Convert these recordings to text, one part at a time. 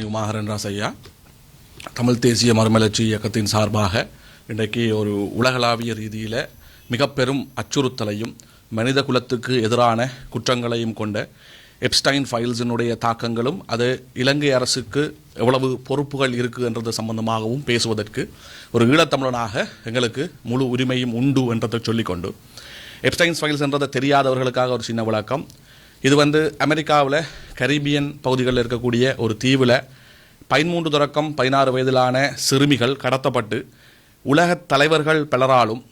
பேரணி உமாகரன் ராசையா தமிழ் தேசிய மறுமலர்ச்சி இயக்கத்தின் சார்பாக இன்றைக்கு ஒரு உலகளாவிய ரீதியில் மிக பெரும் அச்சுறுத்தலையும் மனித குலத்துக்கு எதிரான குற்றங்களையும் கொண்ட எப்ஸ்டைன் ஃபைல்ஸினுடைய தாக்கங்களும் அது இலங்கை அரசுக்கு எவ்வளவு பொறுப்புகள் இருக்குது என்றது சம்பந்தமாகவும் பேசுவதற்கு ஒரு ஈழத்தமிழனாக எங்களுக்கு முழு உரிமையும் உண்டு என்றதை சொல்லிக்கொண்டு எப்ஸ்டைன்ஸ் ஃபைல்ஸ் என்றதை தெரியாதவர்களுக்காக ஒரு சின்ன விளக்கம். இது வந்து அமெரிக்காவில் கரீபியன் பகுதிகளில் இருக்கக்கூடிய ஒரு தீவில் பதிமூன்று தொடக்கம் பதினாறு வயதிலான சிறுமிகள் கடத்தப்பட்டு உலகத் தலைவர்கள் பலராலும்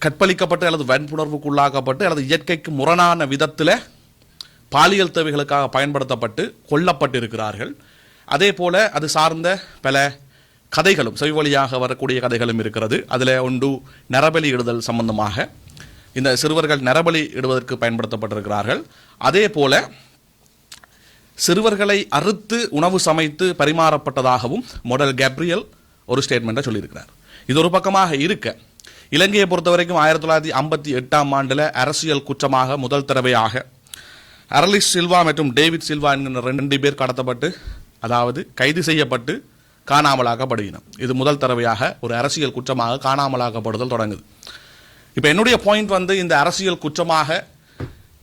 கற்பழிக்கப்பட்டு அல்லது வன்புணர்வுக்குள்ளாக்கப்பட்டு அல்லது இயற்கைக்கு முரணான விதத்தில் பாலியல் தேவைகளுக்காக பயன்படுத்தப்பட்டு கொல்லப்பட்டிருக்கிறார்கள். அதே போல் அது சார்ந்த பல கதைகளும் செவி வழியாக வரக்கூடிய கதைகளும் இருக்கிறது. அதில் ஒன்று நரபலி இடுதல் சம்பந்தமாக. இந்த சிறுவர்கள் நரபலி இடுவதற்கு பயன்படுத்தப்பட்டிருக்கிறார்கள். அதே போல சிறுவர்களை அறுத்து உணவு சமைத்து பரிமாறப்பட்டதாகவும் மொடல் கேப்ரியல் ஒரு ஸ்டேட்மெண்ட்டை சொல்லியிருக்கிறார். இது ஒரு பக்கமாக இருக்க இலங்கையை பொறுத்த வரைக்கும் ஆயிரத்தி தொள்ளாயிரத்தி ஐம்பத்தி எட்டாம் ஆண்டில் அரசியல் குற்றமாக முதல் தடவையாக அரலிஸ் சில்வா மற்றும் டேவிட் சில்வா என்கிற ரெண்டு பேர் கடத்தப்பட்டு அதாவது கைது செய்யப்பட்டு காணாமலாக்கப்படுகின்றன. இது முதல் தடவையாக ஒரு அரசியல் குற்றமாக காணாமலாக்கப்படுதல் தொடங்குது. இப்போ என்னுடைய பாயிண்ட் வந்து இந்த அரசியல் குற்றமாக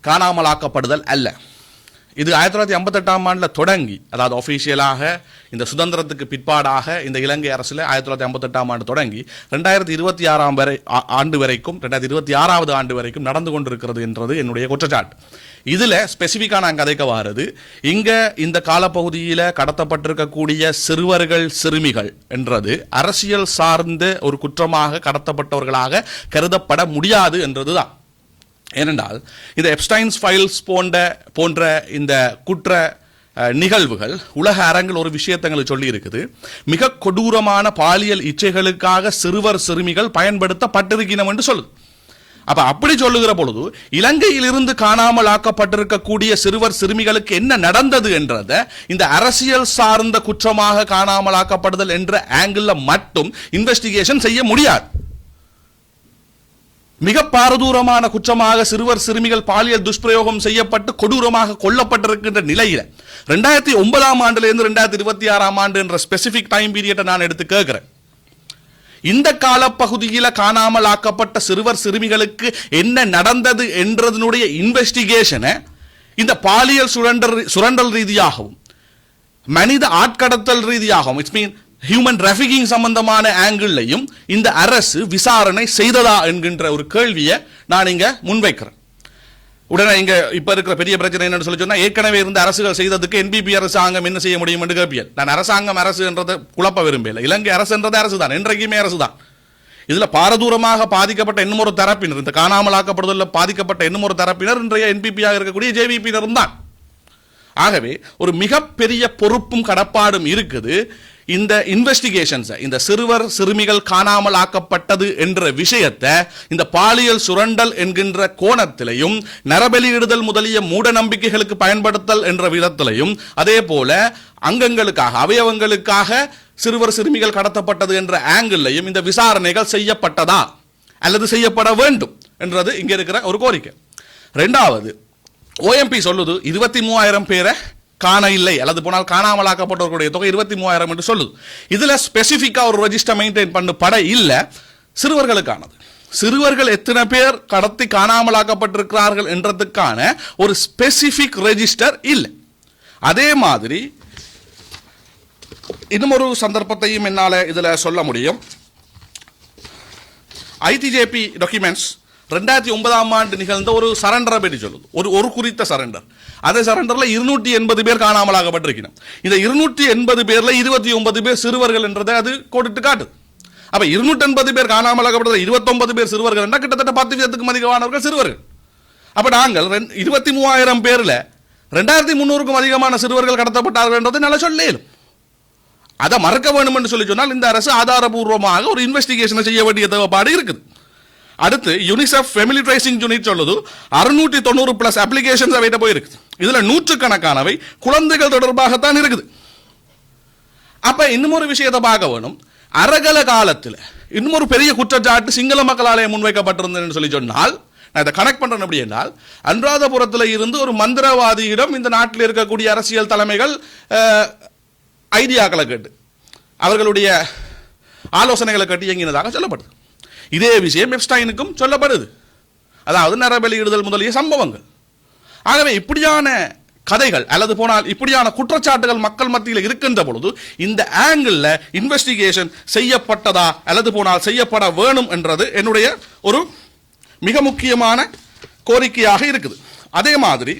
காணாமலாக்கப்படுதல் அல்ல. இது ஆயிரத்தி தொள்ளாயிரத்தி ஐம்பத்தெட்டாம் ஆண்டில் தொடங்கி அதாவது ஒஃபீஷியலாக இந்த சுதந்திரத்துக்கு பிற்பாடாக இந்த இலங்கை அரசில் ஆயிரத்தி தொள்ளாயிரத்தி ஐம்பத்தெட்டாம் ஆண்டு தொடங்கி ரெண்டாயிரத்தி இருபத்தி ஆறாம் வரை ஆண்டு வரைக்கும் ரெண்டாயிரத்தி இருபத்தி ஆறாவது ஆண்டு வரைக்கும் நடந்து கொண்டிருக்கிறது என்றது என்னுடைய குற்றச்சாட்டு. இதில் ஸ்பெசிஃபிக்காக நான் கதைக்க வாரது. இங்கே இந்த காலப்பகுதியில் கடத்தப்பட்டிருக்கக்கூடிய சிறுவர்கள் சிறுமிகள் என்றது அரசியல் சார்ந்த ஒரு குற்றமாக கடத்தப்பட்டவர்களாக கருதப்பட முடியாது என்றதுதான். ஏனென்றால் இந்த எப்ஸ்டைன்ஸ் ஃபைல்ஸ் போன்ற போன்ற இந்த குற்ற நிகழ்வுகள் உலக அரங்கில் ஒரு விஷயத்தங்களை சொல்லி இருக்குது மிக கொடூரமான பாலியல் இச்சைகளுக்காக சிறுவர் சிறுமிகள் பயன்படுத்தப்பட்டிருக்கிறோம் என்று சொல்லுது. அப்ப அப்படி சொல்லுகிற பொழுது இலங்கையிலிருந்து காணாமல் ஆக்கப்பட்டிருக்கக்கூடிய சிறுவர் சிறுமிகளுக்கு என்ன நடந்தது என்றத இந்த அரசியல் சார்ந்த குற்றமாக காணாமல் ஆக்கப்படுதல் என்ற ஆங்கிள் மட்டும் இன்வெஸ்டிகேஷன் செய்ய முடியாது. மிக பாரதூரமான குற்றமாக சிறுவர் சிறுமிகள் பாலியல் துஷ்பிரயோகம் செய்யப்பட்டு கொடூரமாக கொல்லப்பட்டிருக்கின்ற நிலையில ரெண்டாயிரத்தி ஒன்பதாம் ஆண்டுல இருந்து ரெண்டாயிரத்தி இருபத்தி ஆறாம் ஆண்டு என்ற ஸ்பெசிபிக் டைம் பீரியட்டை நான் எடுத்து கேட்கிறேன். இந்த காலப்பகுதியில் காணாமல் ஆக்கப்பட்ட சிறுவர் சிறுமிகளுக்கு என்ன நடந்தது என்றதனுடைய இன்வெஸ்டிகேஷனை இந்த பாலியல் சுரண்டல் சுரண்டல் ரீதியாகவும் மனித ஆட்கடத்தல் ரீதியாகவும் இட்ஸ் மீன் ஹியூமன் டிராஃபிக்கிங் சம்பந்தமான ஆங்கிள்லையும் இந்த அரசு விசாரணை செய்ததா என்கின்ற ஒரு கேள்வியை நான் இங்கே முன்வைக்கிறேன். உடனே இங்க இப்ப இருக்கிற பெரிய பிரச்சனை என்னன்னு சொல்லி சொன்னா ஏற்கனவே இருந்த அரசுகள் செய்ததுக்கு என்பிபி அரசாங்கம் என்ன செய்ய முடியும் என்று கேட்பியல் நான் அரசாங்கம் அரசுன்றதை குழப்ப விரும்பல இலங்கை அரசு என்றது அரசு தான் என்றைக்குமே அரசு தான் இதுல பாரதூரமாக பாதிக்கப்பட்ட இன்னும் ஒரு தரப்பினர் இந்த காணாமலாக்கப்படுதலில் பாதிக்கப்பட்ட இன்னும் ஒரு தரப்பினர் இன்றைய என்பிபியாக இருக்கக்கூடிய ஜேவிபியினரும் தான் ஆகவே ஒரு மிகப்பெரிய பொறுப்பும் கடப்பாடும் இருக்குது. இந்த இன்வெஸ்டிகேஷன்ஸை இந்த சிறுவர் சிறுமிகள் காணாமல் ஆக்கப்பட்டது என்ற விஷயத்தை இந்த பாலியல் சுரண்டல் என்கின்ற கோணத்திலையும் நரபலியிடுதல் முதலிய மூட நம்பிக்கைகளுக்கு பயன்படுத்தல் என்ற விதத்திலையும் அதே போல அங்கங்களுக்காக அவயவங்களுக்காக சிறுவர் சிறுமிகள் கடத்தப்பட்டது என்ற ஆங்கிள்லையும் இந்த விசாரணைகள் செய்யப்பட்டதா? அல்லது செய்யப்பட வேண்டும் என்றது இங்கே இருக்கிற ஒரு கோரிக்கை. ரெண்டாவது ஓஎம்பி சொல்லுது இருபத்தி மூவாயிரம் பேரை காண இல்லை அல்லது போனால் காணாமலாக்கப்பட்டவர்களுடைய தொகை இருபத்தி மூவாயிரம் என்று சொல்லுது. இதில் ஸ்பெசிஃபிக்காக ஒரு ரெஜிஸ்டர் மெயின்டைன் படை இல்லை சிறுவர்களுக்கானது. சிறுவர்கள் எத்தனை பேர் கடத்தி காணாமலாக்கப்பட்டிருக்கிறார்கள் என்றதுக்கான ஒரு ஸ்பெசிஃபிக் ரெஜிஸ்டர் இல்லை. அதே மாதிரி இன்னும் ஒரு சந்தர்ப்பத்தையும் என்னால் இதில் சொல்ல முடியும். ஐடிஜேபி டாக்குமெண்ட்ஸ் ரெண்டாயிரத்தி ஒன்பதாம் ஆண்டு நிகழ்ந்த ஒரு சரண்டரை பற்றி சொல்லுது. ஒரு ஒரு குறித்த சரண்டர். அதே சரண்டரில் இருநூற்றி எண்பது பேர் காணாமலாக்கப்பட்டிருக்கணும் இந்த இருநூற்றி எண்பது பேரில் இருபத்தி ஒன்பது பேர் சிறுவர்கள் என்றதை அது கோடிட்டு காட்டுது. அப்போ இருநூற்றி எண்பது பேர் காணாமலாகப்பட்டது இருபத்தொன்பது பேர் சிறுவர்கள் என்றால் கிட்டத்தட்ட பத்து வீதத்துக்கு அதிகமானவர்கள் சிறுவர்கள். அப்போ நாங்கள் ரெண் இருபத்தி மூவாயிரம் பேரில் ரெண்டாயிரத்தி முந்நூறுக்கும் அதிகமான சிறுவர்கள் கடத்தப்பட்டார்கள் என்றதை நல்லா சொல்லேலும் அதை மறக்க வேண்டும் என்று சொல்லி சொன்னால் இந்த அரசு ஆதாரபூர்வமாக ஒரு இன்வெஸ்டிகேஷனை செய்ய வேண்டிய தேவைப்பாடு இருக்குது. அடுத்து யூனிசெஃப் ஃபெமிலி ட்ரைசிங் யூனிட் சொல்லுது. அறுநூற்றி தொண்ணூறு பிளஸ் அப்ளிகேஷன்ஸ் அவைட்ட போயிருக்கு. இதில் நூற்றுக்கணக்கானவை குழந்தைகள் தொடர்பாகத்தான் இருக்குது. அப்போ இன்னும் ஒரு விஷயத்தை பார்க்க வேணும். அரகல காலத்தில் இன்னும் ஒரு பெரிய குற்றச்சாட்டு சிங்கள மக்களாலே முன்வைக்கப்பட்டிருந்ததுன்னு சொல்லி சொன்னால் நான் இதை கனெக்ட் பண்றேன் அப்படி என்றால் அன்றாதபுரத்தில் இருந்து ஒரு மந்திரவாதியிடம் இந்த நாட்டில் இருக்கக்கூடிய அரசியல் தலைமைகள் ஐடியாக்களை கேட்டு அவர்களுடைய ஆலோசனைகளை கேட்டு இயங்கினதாக சொல்லப்படுது. இதே விஷயம் எப்ஸ்டைனுக்கும் சொல்லப்படுது. அதாவது நரபலியிடுதல் முதலிய சம்பவங்கள். ஆகவே இப்படியான கதைகள் அல்லது போனால் இப்படியான குற்றச்சாட்டுகள் மக்கள் மத்தியில் இருக்கின்ற பொழுது இந்த ஆங்கிளில் இன்வெஸ்டிகேஷன் செய்யப்பட்டதா அல்லது போனால் செய்யப்பட வேணும் என்றது என்னுடைய ஒரு மிக முக்கியமான கோரிக்கையாக இருக்குது. அதே மாதிரி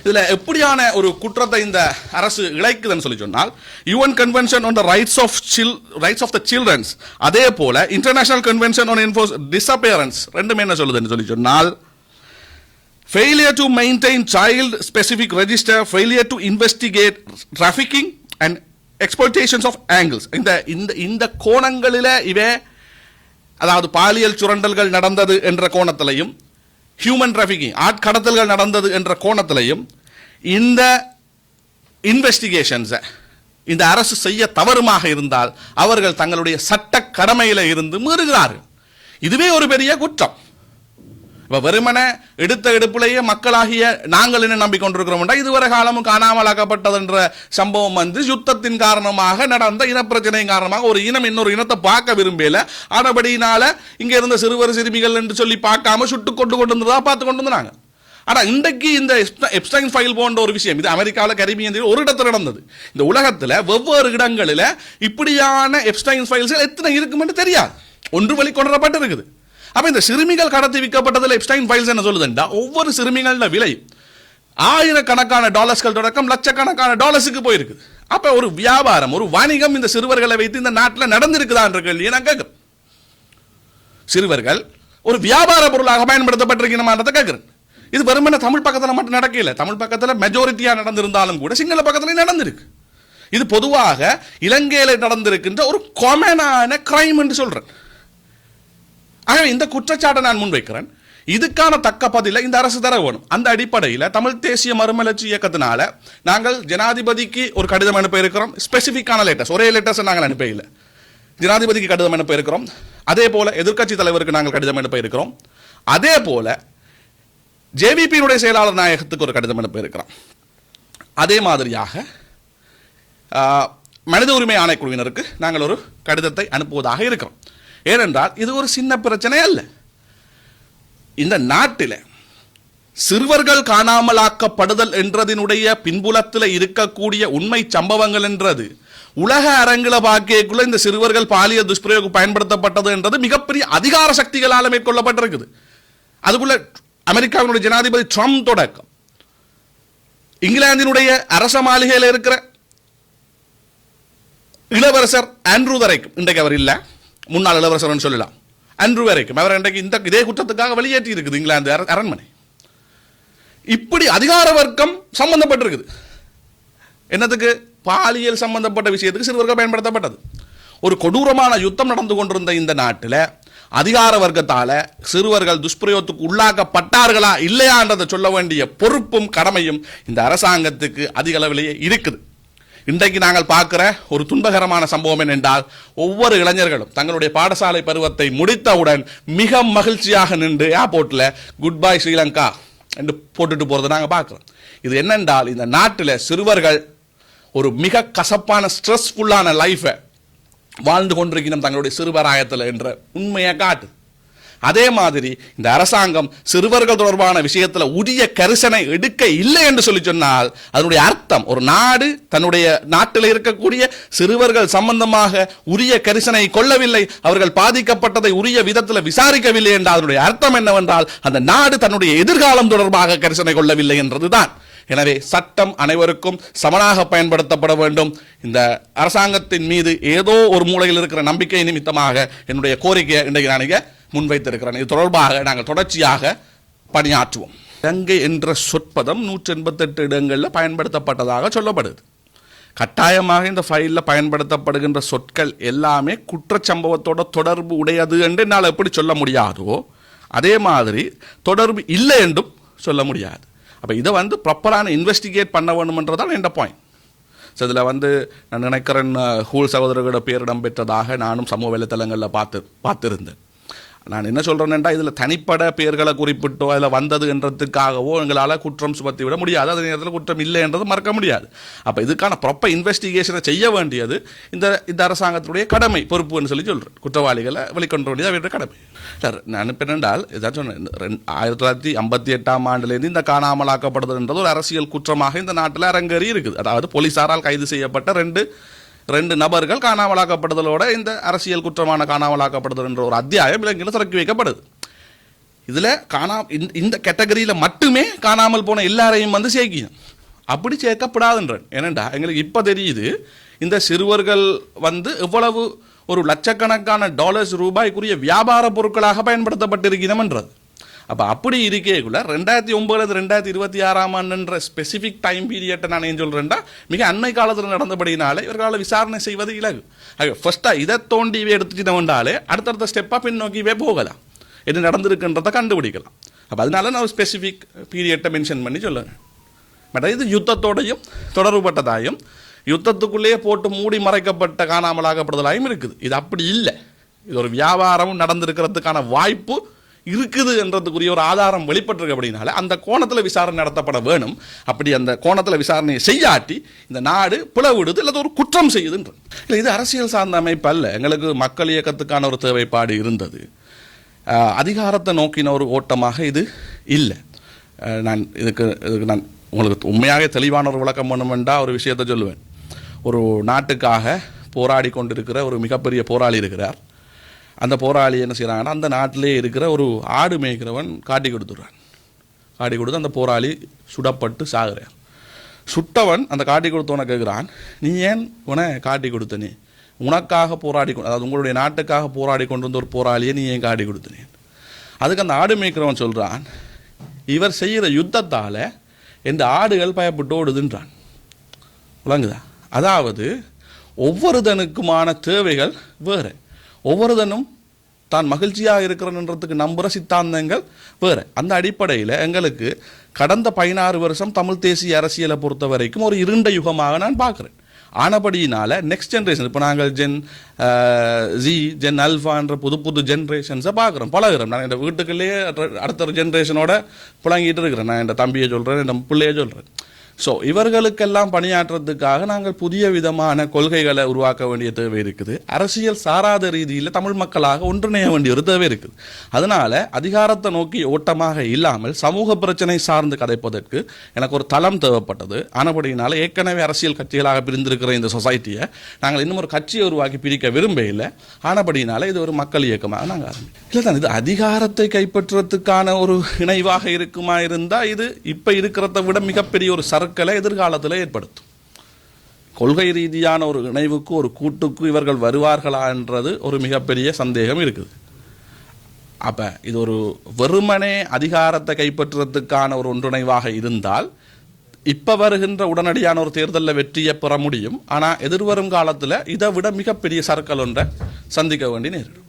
இதுல எப்படியான ஒரு குற்றத்தை இந்த அரசு இழைக்குதுன்னு சொல்லி சொன்னால் UN convention on the rights of child rights of the childrens அதே போல international convention on enforce disappearance ரெண்டுமே என்ன சொல்லுதுன்னு சொல்லி சொன்னால் failure to maintain child specific register failure to investigate trafficking and exportations of angles இந்த இந்த இந்த கோணங்களில இவே அதாவது பாலியல் சுரண்டல்கள் நடந்தது என்ற கோணத்திலையும் ஹியூமன் டிராஃபிக்கிங் ஆட்கடத்தல்கள் நடந்தது என்ற கோணத்திலையும் இந்த இன்வெஸ்டிகேஷன்ஸை இந்த அரசு செய்ய தவறுமாக இருந்தால் அவர்கள் தங்களுடைய சட்ட கடமையில் இருந்து மீறுகிறார்கள். இதுவே ஒரு பெரிய குற்றம். இப்ப வெறுமனே எடுத்த எடுப்பிலேயே மக்களாகிய நாங்கள் என்ன நம்பிக்கொண்டிருக்கிறோம்டா இதுவரை காலமும் காணாமலாக்கப்பட்டதுன்ற சம்பவம் வந்து யுத்தத்தின் காரணமாக நடந்த இனப்பிரச்சனையின் காரணமாக ஒரு இனம் இன்னொரு இனத்தை பார்க்க விரும்பல. ஆனபடியினால இங்க இருந்த சிறுவர் சிறுமிகள் என்று சொல்லி பார்க்காம சுட்டு கொண்டு கொண்டு வந்ததா பார்த்து கொண்டு வந்தாங்க. ஆனா இன்றைக்கு இந்த எப்ஸ்டைன் ஃபைல் போன்ற ஒரு விஷயம் இது அமெரிக்காவில் கரிபியன் ஒரு இடத்துல நடந்தது. இந்த உலகத்தில் வெவ்வேறு இடங்களில் இப்படியான எப்ஸ்டைன் ஃபைல்ஸ் எத்தனை இருக்குமென்னு தெரியாது. ஒன்று வெளிக்கொணரப்பட்டு இருக்குது அப்போ இந்த சிறுமிகள் கடத்தி விற்கப்பட்டது எப்ஸ்டைன் ஃபைல்ஸ் என்ன சொல்லுதுண்டா? ஒவ்வொரு சிறுமிகளோட விலை ஆயிரக்கணக்கான டாலர்ஸ்கள் தொடக்கம் லட்சக்கணக்கான டாலர்ஸுக்கு போயிருக்கு. அப்போ ஒரு வியாபாரம் ஒரு வணிகம் இந்த சிறுவர்களை வைத்து இந்த நாட்டில் நடந்திருக்குதான்ற கேள்வியை நான் கேட்குறேன். சிறுவர்கள் ஒரு வியாபார பொருளாக பயன்படுத்தப்பட்டிருக்கிறமான்றதை கேட்குறேன். இது வெறுமனே தமிழ் பக்கத்தில் மட்டும் நடக்கல. தமிழ் பக்கத்தில் மெஜாரிட்டியாக நடந்திருந்தாலும் கூட சிங்கள பக்கத்துல நடந்திருக்கு. இது பொதுவாக இலங்கையில் நடந்திருக்கின்ற ஒரு காமனான கிரைம் என்று சொல்றேன். ஆகவே இந்த குற்றச்சாட்டை நான் முன்வைக்கிறேன். இதுக்கான தக்க பதிலை இந்த அரசு தர வேணும். அந்த அடிப்படையில் தமிழ் தேசிய மறுமலர்ச்சி இயக்கத்தினால நாங்கள் ஜனாதிபதிக்கு ஒரு கடிதம் அனுப்ப இருக்கிறோம் ஸ்பெசிஃபிக்கான லெட்டர்ஸ் ஒரே லெட்டர்ஸ் நாங்கள் அனுப்ப இல்லை. ஜனாதிபதிக்கு கடிதம் அனுப்ப இருக்கிறோம் அதே போல எதிர்க்கட்சி தலைவருக்கு நாங்கள் கடிதம் அனுப்ப இருக்கிறோம் அதே போல ஜேவிபியினுடைய செயலாளர் நாயகத்துக்கு ஒரு கடிதம் அனுப்ப இருக்கிறோம் அதே மாதிரியாக மனித உரிமை ஆணைக்குழுவினருக்கு நாங்கள் ஒரு கடிதத்தை அனுப்புவதாக இருக்கிறோம். ஏனென்றால் இது ஒரு சின்ன பிரச்சனை அல்ல. இந்த நாட்டில் சிறுவர்கள் காணாமலாக்கப்படுதல் என்றதினுடைய பின்புலத்தில் இருக்கக்கூடிய உண்மை சம்பவங்கள் என்றது உலக அரங்கில பாக்கியக்குள்ள இந்த சிறுவர்கள் பாலியல் துஷ்பிரயோகம் பயன்படுத்தப்பட்டது என்றது மிகப்பெரிய அதிகார சக்திகளால் மேற்கொள்ளப்பட்டிருக்குது. அதுக்குள்ள அமெரிக்காவினுடைய ஜனாதிபதி ட்ரம்ப் தொடக்கம். இங்கிலாந்தினுடைய அரச மாளிகையில் இருக்கிற இளவரசர் ஆண்ட்ரூ தரைக்கும். இன்றைக்கு அவர் இல்லை. முன்னாள் இளவரசர்னு சொல்லலாம் அன்று வரைக்கும் அவர் இன்றைக்கு இந்த இதே குற்றத்துக்காக வெளியேற்றி இருக்குது இங்கிலாந்து அரண்மனை. இப்படி அதிகார வர்க்கம் சம்பந்தப்பட்டிருக்குது. என்னத்துக்கு? பாலியல் சம்பந்தப்பட்ட விஷயத்துக்கு சிறுவர்கள் பயன்படுத்தப்பட்டது. ஒரு கொடூரமான யுத்தம் நடந்து கொண்டிருந்த இந்த நாட்டில் அதிகார வர்க்கத்தால் சிறுவர்கள் துஷ்பிரயோகத்துக்கு உள்ளாக்கப்பட்டார்களா இல்லையான்றதை சொல்ல வேண்டிய பொறுப்பும் கடமையும் இந்த அரசாங்கத்துக்கு அதிக அளவிலேயே இருக்குது. இன்றைக்கு நாங்கள் பார்க்கிற ஒரு துன்பகரமான சம்பவம் என்னென்றால் ஒவ்வொரு இளைஞர்களும் தங்களுடைய பாடசாலை பருவத்தை முடித்தவுடன் மிக மகிழ்ச்சியாக நின்று ஏர்போர்ட்டில் குட் பாய் ஸ்ரீலங்கா என்று போட்டுட்டு போகிறத நாங்கள் பார்க்குறோம். இது என்னென்றால் இந்த நாட்டில் சிறுவர்கள் ஒரு மிக கசப்பான ஸ்ட்ரெஸ்ஃபுல்லான லைஃபை வாழ்ந்து கொண்டிருக்கணும் தங்களுடைய சிறுவராயத்தில் என்ற உண்மையை காட்டு. அதே மாதிரி இந்த அரசாங்கம் சிறுவர்கள் தொடர்பான விஷயத்தில் உரிய கரிசனை எடுக்க இல்லை என்று சொல்லி சொன்னால் அதனுடைய அர்த்தம் ஒரு நாடு தன்னுடைய நாட்டில் இருக்கக்கூடிய சிறுவர்கள் சம்பந்தமாக உரிய கரிசனை கொள்ளவில்லை அவர்கள் பாதிக்கப்பட்டதை உரிய விதத்தில் விசாரிக்கவில்லை என்றால் அதனுடைய அர்த்தம் என்னவென்றால் அந்த நாடு தன்னுடைய எதிர்காலம் தொடர்பாக கரிசனை கொள்ளவில்லை என்றதுதான். எனவே சட்டம் அனைவருக்கும் சமனாக பயன்படுத்தப்பட வேண்டும். இந்த அரசாங்கத்தின் மீது ஏதோ ஒரு மூலையில் இருக்கிற நம்பிக்கை நிமித்தமாக என்னுடைய கோரிக்கையை இன்றைக்கு நான் இங்கே முன்வைத்திருக்கிறேன். இது தொடர்பாக நாங்கள் தொடர்ச்சியாக பணியாற்றுவோம். இலங்கை என்ற சொற்பதம் நூற்றி எண்பத்தெட்டு இடங்களில் பயன்படுத்தப்பட்டதாக சொல்லப்படுது. கட்டாயமாக இந்த ஃபைலில் பயன்படுத்தப்படுகின்ற சொற்கள் எல்லாமே குற்றச்சம்பவத்தோட தொடர்பு உடையது என்று என்னால் எப்படி சொல்ல முடியாதோ அதே மாதிரி தொடர்பு இல்லை என்றும் சொல்ல முடியாது. அப்போ இதை வந்து ப்ராப்பரான இன்வெஸ்டிகேட் பண்ண வேணுமன்றதான் என் பாயிண்ட் ஸோ இதில் வந்து நான் நினைக்கிறேன் ஹூல் சகோதரர்களோட பேரிடம் பெற்றதாக நானும் சமூக வலைத்தளங்களில் பார்த்து பார்த்துருந்தேன். நான் என்ன சொல்கிறேன்னா இதில் தனிப்பட பெயர்களை குறிப்பிட்டோ அதில் வந்தது என்றதுக்காகவோ எங்களால் குற்றம் சுமத்தி விட முடியாது. அதே நேரத்தில் குற்றம் இல்லை என்றது மறக்க முடியாது. அப்போ இதுக்கான ப்ராப்பர் இன்வெஸ்டிகேஷனை செய்ய வேண்டியது இந்த இந்த அரசாங்கத்துடைய கடமை பொறுப்புன்னு சொல்லி சொல்கிறேன் குற்றவாளிகளை வெளிக்கொண்டு வேண்டியது அவருடைய கடமை. சார் நான் இப்போ என்னென்றால் இதான் சொன்னேன் ரெண்டு ஆயிரத்தி தொள்ளாயிரத்தி ஐம்பத்தி எட்டாம் ஆண்டுலேருந்து இந்த காணாமலாக்கப்படுதுன்றது ஒரு அரசியல் குற்றமாக இந்த நாட்டில் அரங்கேறி இருக்குது. அதாவது போலீசாரால் கைது செய்யப்பட்ட ரெண்டு ரெண்டு நபர்கள் காணாமலாக்கப்படுதலோட இந்த அரசியல் குற்றமான காணாமலாக்கப்படுதல் என்ற ஒரு அத்தியாயம் இலங்கையில் தொடக்கி வைக்கப்படுது. இதில் காணா இந்த இந்த கேட்டகரியில் மட்டுமே காணாமல் போன எல்லாரையும் வந்து சேர்க்கணும் அப்படி சேர்க்கப்படாதுன்றேன். ஏனண்டா எங்களுக்கு இப்போ தெரியுது இந்த சிறுவர்கள் வந்து எவ்வளவு ஒரு லட்சக்கணக்கான டாலர்ஸ் ரூபாய்க்குரிய வியாபார பொருட்களாக பயன்படுத்தப்பட்டிருக்கிறோம்ன்றது அப்போ அப்படி இருக்கேக்குள்ள ரெண்டாயிரத்தி ஒம்பதுலேருந்து ரெண்டாயிரத்தி இருபத்தி ஆறாம் ஆண்டுன்ற ஸ்பெசிஃபிக் டைம் பீரியட்டை நான் ஏன் சொல்கிறேன்டா மிக அண்மை காலத்தில் நடந்தபடினாலே இவர்களால் விசாரணை செய்வது இலகு. ஃபர்ஸ்ட்டாக இதை தோண்டி எடுத்துட்டோம்னாலே அடுத்தடுத்த ஸ்டெப்பாக பின்னோக்கிவே போகலாம். என்ன நடந்திருக்குன்றதை கண்டுபிடிக்கலாம். அப்போ அதனால நான் ஸ்பெசிஃபிக் பீரியட்டை மென்ஷன் பண்ணி சொல்லுவேன் பட் இது யுத்தத்தோடையும் தொடர்புபட்டதாயும் யுத்தத்துக்குள்ளேயே போட்டு மூடி மறைக்கப்பட்ட காணாமலாகப்படுதலாயும் இருக்குது. இது அப்படி இல்லை. இது ஒரு வியாபாரம் நடந்திருக்கிறதுக்கான வாய்ப்பு இருக்குது என்றதுக்குரிய ஒரு ஆதாரம் வெளிப்பட்டிருக்கு அப்படின்னால அந்த கோணத்தில் விசாரணை நடத்தப்பட வேணும். அப்படி அந்த கோணத்தில் விசாரணையை செய்யாட்டி இந்த நாடு பிளவிடுது அல்லது ஒரு குற்றம் செய்யுதுன்ற. இல்லை இது அரசியல் சார்ந்த அமைப்பு அல்ல. எங்களுக்கு மக்கள் இயக்கத்துக்கான ஒரு தேவைப்பாடு இருந்தது. அதிகாரத்தை நோக்கின ஒரு ஓட்டமாக இது இல்லை. நான் இதுக்கு இதுக்கு நான் உங்களுக்கு உண்மையாக தெளிவான ஒரு விளக்கம் வேணுமெண்டா ஒரு விஷயத்தை சொல்லுவேன். ஒரு நாட்டுக்காக போராடி கொண்டிருக்கிற ஒரு மிகப்பெரிய போராளி இருக்கிறார். அந்த போராளி என்ன செய்கிறாங்கன்னா அந்த நாட்டிலே இருக்கிற ஒரு ஆடு மேய்க்கிறவன் காட்டி கொடுத்துட்றான். காட்டி கொடுத்து அந்த போராளி சுடப்பட்டு சாகுறான். சுட்டவன் அந்த காட்டி கொடுத்தவனை கேட்குறான் நீ ஏன் உன காட்டி கொடுத்த நீ? உனக்காக போராடி கொ- அதாவது உங்களுடைய நாட்டுக்காக போராடி கொண்டு வந்த ஒரு போராளியை நீ ஏன் காட்டி கொடுத்தனேன் அதுக்கு அந்த ஆடு மேய்க்கிறவன் சொல்கிறான் இவர் செய்கிற யுத்தத்தால் இந்த ஆடுகள் பயப்பட்டு ஓடுதுன்றான். விளங்குதா? அதாவது ஒவ்வொருதனுக்குமான தேவைகள் வேறு. ஒவ்வொருதனும் தான் மகிழ்ச்சியாக இருக்கிறன்றதுக்கு நம்புகிற சித்தாந்தங்கள் வேறு. அந்த அடிப்படையில் எங்களுக்கு கடந்த பதினாறு வருஷம் தமிழ் தேசிய அரசியலை பொறுத்த வரைக்கும் ஒரு இருண்ட யுகமாக நான் பார்க்குறேன். ஆனபடியினால் நெக்ஸ்ட் ஜென்ரேஷன் இப்போ நாங்கள் ஜென் ஜி ஜென் அல்ஃபான்ற புது புது ஜென்ரேஷன்ஸை பார்க்குறோம் பழகுறோம். நான் என் வீட்டுக்குள்ளேயே அடுத்த- ஒரு ஜென்ரேஷனோட புழங்கிட்டு இருக்கிறேன். நான் என் தம்பியை சொல்கிறேன் என் பிள்ளையை சொல்கிறேன் ஸோ இவர்களுக்கெல்லாம் பணியாற்றுறதுக்காக நாங்கள் புதிய விதமான கொள்கைகளை உருவாக்க வேண்டிய தேவை இருக்குது. அரசியல் சாராத ரீதியில் தமிழ் மக்களாக ஒன்றிணைய வேண்டிய ஒரு தேவை இருக்குது. அதனால அதிகாரத்தை நோக்கி ஓட்டமாக இல்லாமல் சமூக பிரச்சனை சார்ந்து கதைப்பதற்கு எனக்கு ஒரு தளம் தேவைப்பட்டது. ஆனபடியினால ஏற்கனவே அரசியல் கட்சிகளாக பிரிந்திருக்கிற இந்த சொசைட்டியை நாங்கள் இன்னும் ஒரு கட்சியை உருவாக்கி பிரிக்க விரும்பவில்லை. ஆனபடியினால இது ஒரு மக்கள் இயக்கமாக நாங்கள் ஆரம்பிக்கிறோம் இல்லை தான் இது அதிகாரத்தை கைப்பற்றுறதுக்கான ஒரு இணைவாக இருக்குமா இருந்தால் இது இப்போ இருக்கிறத விட மிகப்பெரிய ஒரு சர்க்கலை எதிர்காலத்தில் ஏற்படுத்தும். கொள்கை ரீதியான ஒரு இணைவுக்கு ஒரு கூட்டுக்கு இவர்கள் வருவார்களா என்றது ஒரு மிகப்பெரிய சந்தேகம் இருக்குது. அப்போ இது ஒரு வெறுமனே அதிகாரத்தை கைப்பற்றுறதுக்கான ஒரு ஒன்றிணைவாக இருந்தால் இப்போ வருகின்ற உடனடியான ஒரு தேர்தலில் வெற்றியை பெற முடியும். ஆனால் எதிர்வரும் காலத்தில் இதை விட மிகப்பெரிய சர்க்கல் ஒன்றை சந்திக்க வேண்டி நேரிடும்.